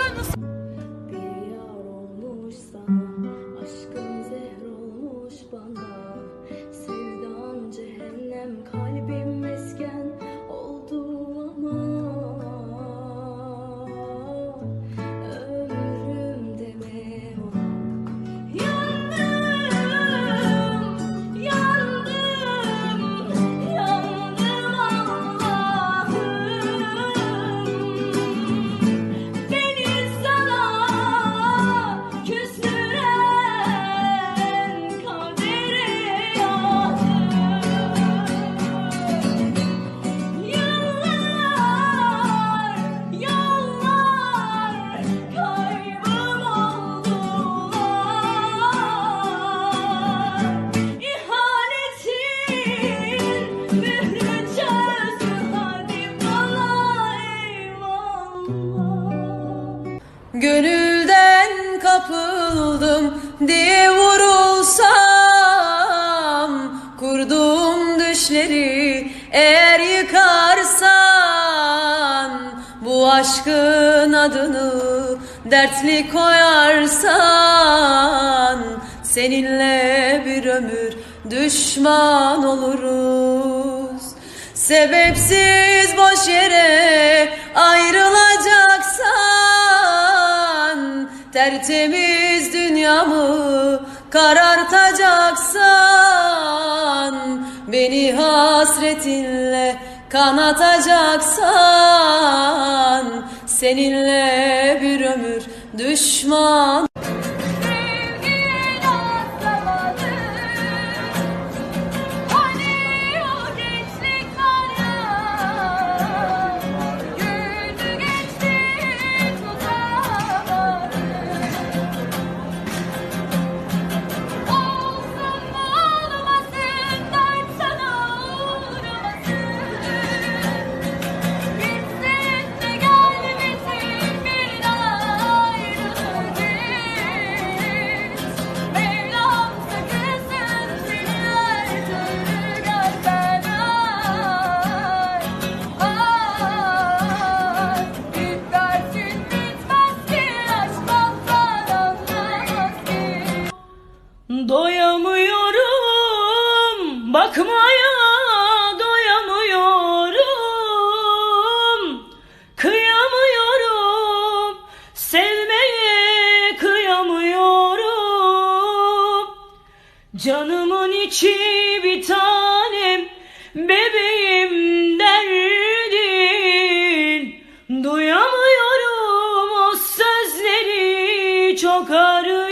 on the Gönülden kapıldım diye vurulsam Kurduğum düşleri eğer yıkarsan Bu aşkın adını dertli koyarsan Seninle bir ömür düşman oluruz. Sebepsiz boş yere Tertemiz dünyamı karartacaksan Beni hasretinle kanatacaksan Seninle bir ömür düşman Canımın içi bir tanem bebeğim derdin. Duyamıyorum o sözleri çok arı